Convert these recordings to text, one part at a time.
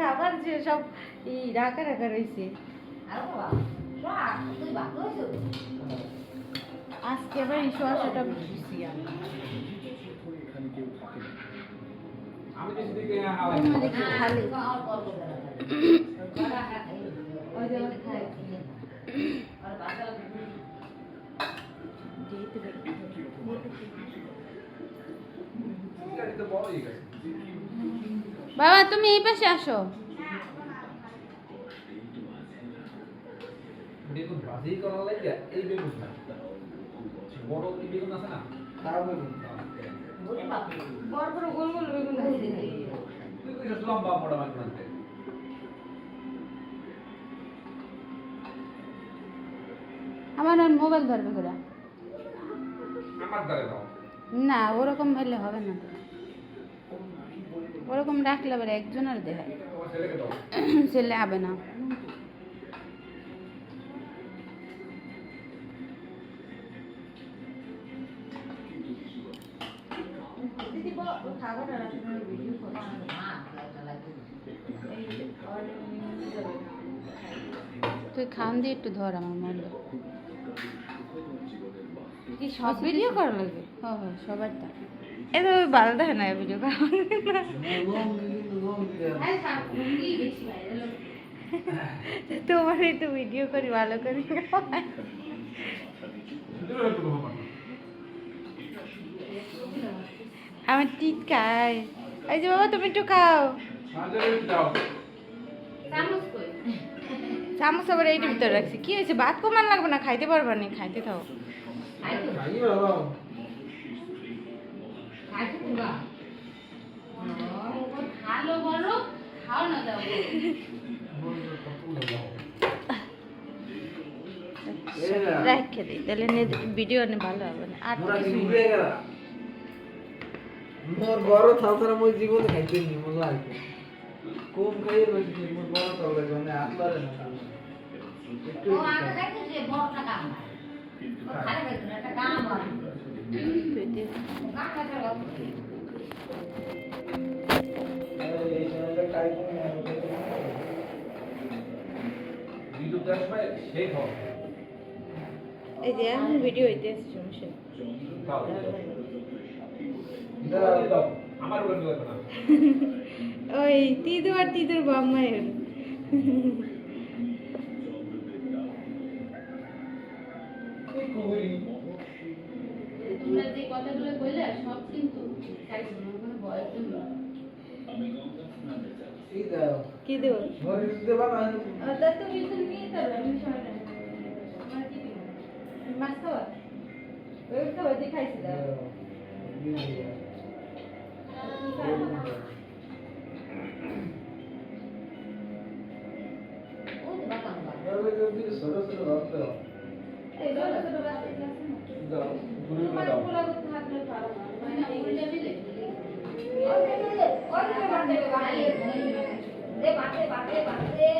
খাবার যে সব ই রাখা রাখা রয়েছে। আজকে আবার এই শোয়াশোটা বুঝছি আমি। বাবা তুমি এই পাশে আসো। বেগুন ভাজি করার লাগে এই বেগুন না বড় বেগুন আছে না? তাও বেগুন। বড় বড় গোল গোল বেগুন আছে তুই কইছিস লম্বা মোটা বেগুন আনতে আমার আর মোবাইল ধরবে করে আমার দ্বারে দাও। না ওরকম হলে হবে না। ওরকম রাখলে আবার একজনের ছেলেকে ছেলে হবে না। তুই খান দিয়ে একটু ধর আমার মনে কি সব ভিডিও করা লাগে? হ্যাঁ হ্যাঁ সবার তা এ তো ভালো দেখে না ভিডিও তোমার একটু ভিডিও করি, ভালো করি। আমার টিট খায় এই যে বাবা, তুমি একটু খাও। চামচ আবার এইটার ভিতরে রাখছি। কি হয়েছে? ভাত কমান লাগবে না? খাইতে পারবা না? খাইতে থাও। রেখে দিই তাহলে ভিডিও নে ভালো হবে না আর কিছু মোর বড় থাও তারা মই জীবনে খাইতে নি মন লাগে কম খাইয়ে বেশি মোর বড় থাও লাগে মানে আসলে না একটু এই সময়টা খাই দুটো দশ ভাই সেই খাও এই যে এখন ভিডিও হইতে আছে সমস্যা নেই। দাও আমার বলে দিও না ওই তিদু আর তিদুর বাম্মায়ের এই তোমরা যে কথাগুলো কইলে সব কিন্তু কোনো বয়স এই কি দেব? তুমি তো নিয়ে তো ওই দেখাইছি দাও ছোট ছোট ভাবতে এই ছোট ছোট আছে না দাও তোমার দাও করতে থাকলে পারো না। উল্টা দিলে হুম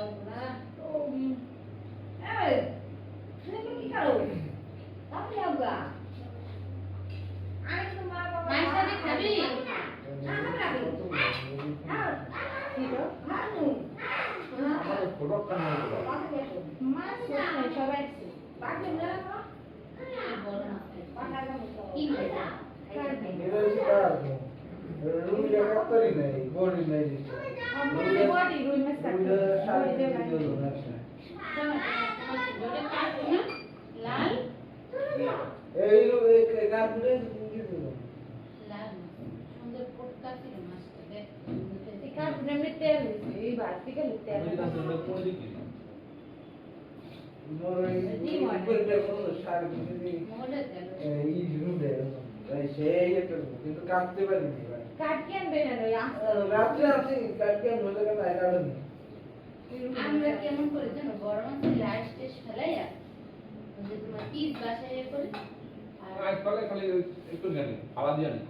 Olha lá, todo que calor? Mas sabe que vai pra mim. Ah, ah, não. Coloca na água. Mas não, agora não. Uma mais água. De água. Eu não não não não? লাল? এই লাল সুন্দর পটকা ছিল মাছটা দেখ। এমনি তেল হয়েছে? এই তেল না। কিন্তু কাটতে পারিনি কাট বের ওই আস্তে রাত্রে আছি কাটকে মজা করে আই কাটনি আমরা কেমন করে জানো বড় মাছের লাশ টেস ফেলাইয়া যে তোমার পিস বাসায় ইয়ে করে। আর আজ কালে খালি একটু জানি হাওয়া দিয়ে নি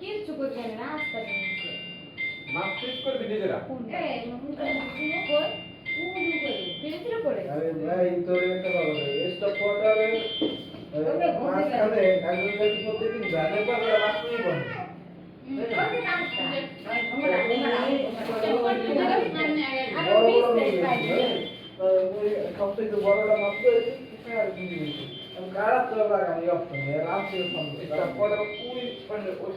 কিচ্ছু জানি না আস্তে দিচ্ছে মাছ টেস্ট করবি নিজেরা? এই নতুন করে বুঝিয়ে কই উড়ু করে আরে ভাই তোর একটা ভালো জানে পারে। মাছ নিয়ে বনে সবথেকে বড়টা মাছ পেয়েছি আর কি দিয়েছি আমি কারা তো লাগানি অপশন রামসের একটা সঙ্গে পরে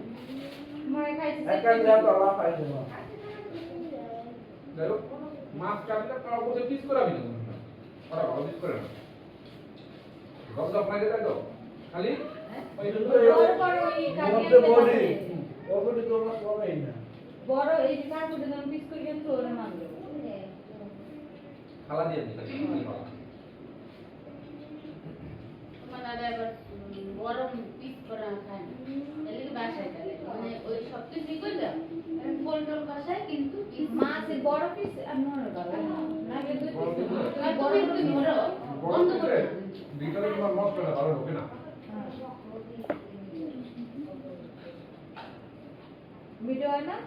এনকে খাইছি খাইছ খাইছে একটা যা বাবা পাইছে দেখো মাছ কাটলে কার উপরে পিস করাবি না ওরা ভালো পিস করে না। গন্ধ ফাইলে দেখো খালি ওই বড় বড় কাটিয়ে না। বড় এই যে কাকুটা পিস করে গেছে ওরে মানবে। খালা দিয়ে দিই তোমার দাদা এবার উম, পিস করা খায় না তাহলে কি বাসায় তাহলে মানে ওই সব কিছুই করলাম টল বাসায় কিন্তু পিস বড় পিস আর মনে করো নাকি দুই পিস না। বড় একটু বড় বন্ধ করে করে ভিতরে তোমার মশলাটা ভালো ঢোকে না। ভিডিও হয় না?